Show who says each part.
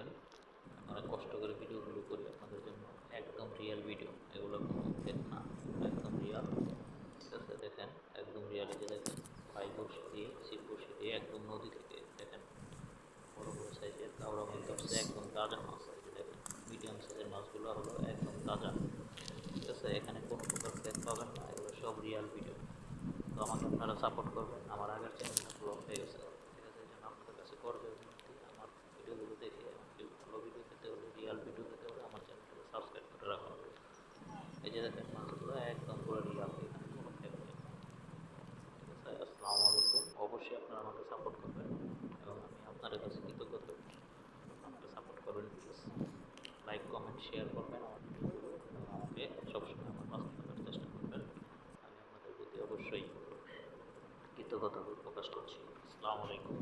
Speaker 1: থাকবেন অনেক কষ্ট করে ভিডিওগুলো করি আপনাদের জন্য একদম রিয়েল ভিডিও এগুলো কোনো ফেক না, একদম রিয়াল ঠিক আছে, দেখেন, একদম রিয়ালিটি দেখেন। পাই বসে দিয়ে ছিপ বসে দিয়ে একদম নদী থেকে দেখেন। বড় বড় সাইজের কাউরা মাছ ধরছে, একদম তাজা মাছ যে দেখেন। মিডিয়াম সাইজের মাছগুলো হলো একদম তাজা। ঠিক আছে, এখানে কোনো প্রকার ফেক পাবেন না, এগুলো সব রিয়াল ভিডিও তো আমাকে আপনারা সাপোর্ট করবেন, আমার আগের চ্যানেলটা ব্লক হয়ে গেছে ঠিক আছে এই জন্য আপনাদের কাছে করবে বিনতি আমার ভিডিওগুলো দেখে আমাকে ভালো ভিডিও পেতে হলে রিয়াল ভিডিও পেতে হলে আমার চ্যানেলটাকে সাবস্ক্রাইব করে রাখুন দেখেন মাছগুলো একদম পুরো রিয়াল এখানে কোনো ফেক নেই ঠিক আছে আসসালামু আলাইকুম অবশ্যই আপনারা আমাকে সাপোর্ট করবেন এবং আমি আপনাদের কাছে কৃতজ্ঞ। থাকব আমাকে সাপোর্ট করবেন প্লিজ লাইক কমেন্ট শেয়ার করবেন। আমার এবং আমাকে সবসময় আমার পাশে থাকার চেষ্টা করবেন। আমি আপনাদের প্রতি অবশ্যই কৃতজ্ঞতা প্রকাশ করছি। আসসালামু আলাইকুম